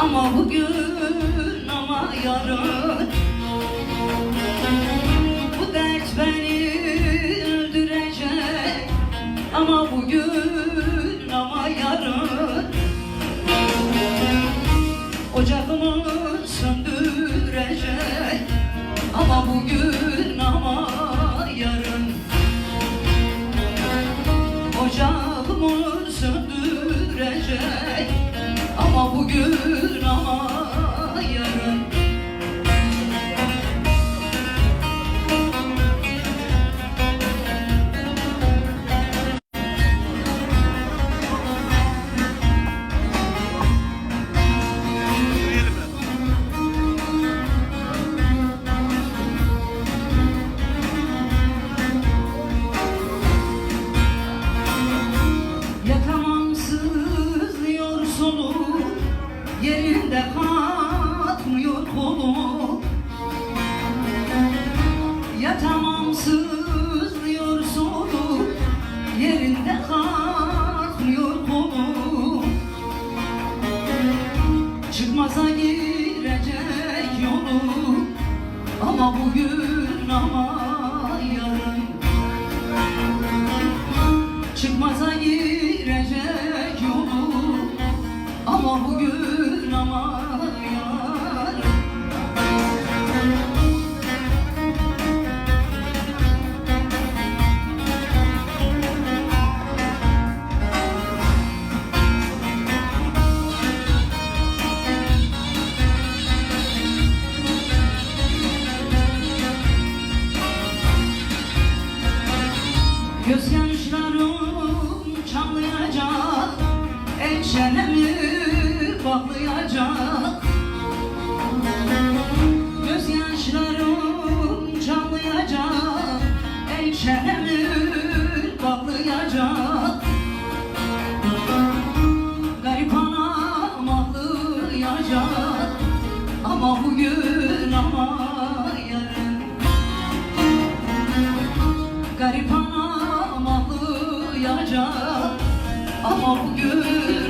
Ama bugün ama yarın. Bu dert beni öldürecek. Ama bugün ama yarın. Ocağımı söndürecek. Ama bugün ama yarın. Ocağımı söndürecek Ama bugün ama kolu Yatamam sızlıyor solu Yerinde kalkmıyor kolu Çıkmaza girecek yolu Ama bugün ama Gözyaşlarım çamlayacak El çenemi baklayacak Gözyaşlarım çamlayacak El çenemi baklayacak Garip anam ağlayacak Ama bugün Ağlayacak Ama bugün